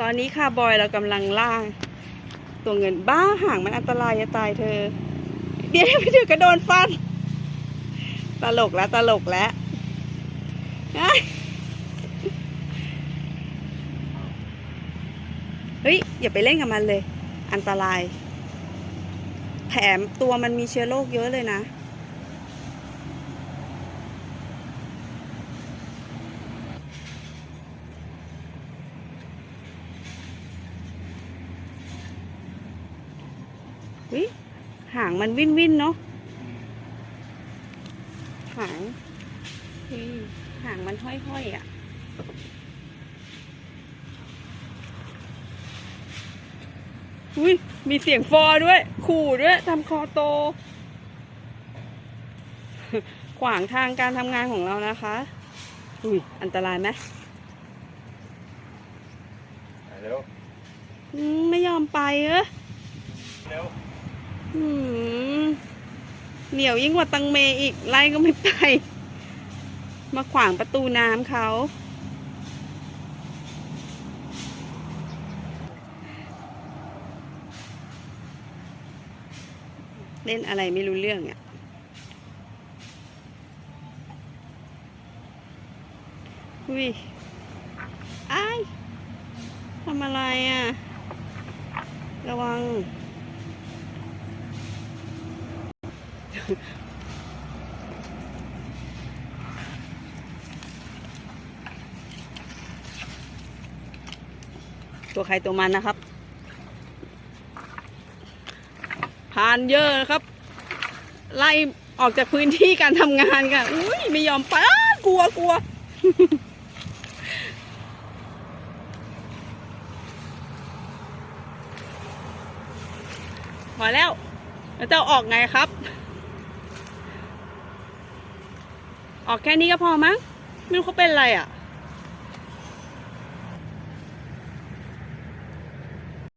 ตอนนี้ค่ะบอยเรากำลังล่าง ตัวเงินบ้าห่างมันอันตรายจะตายเธอ เดี๋ยวไปถึงกระโดนฟัน ตลกแล้วตลกแล้วเฮ้ย อย่าไปเล่นกับมันเลย อันตราย แถมตัวมันมีเชื้อโรคเยอะเลยนะ วิหางมันวินวินเนาะหางอุ๊ยหางมันห้อยๆอะอุ้ยมีเสียงฟอด้วย ขู่ด้วยทำคอโต ขวางทางการทำงานของเรานะคะ อุ้ยอันตรายไหมเร็วอืมไม่ยอมไปเออเร็วอืม เหนียวยิ่งกว่าตังเมอีก ไล่ก็ไม่ไป มาขวางประตูน้ำเขา เล่นอะไรไม่รู้เรื่องอะ อุ้ยอ้ทำอะไรอะ ระวัง ตัวใครตัวมันนะครับ ผ่านเยอะนะครับ ไล่ออกจากพื้นที่การทำงานกันอุ้ยไม่ยอมไปกลัวกลัวพอแล้วแล้วจะออกไงครับ ออกแค่นี้ก็พอมั้ง ไม่รู้เขาเป็นอะไรอะ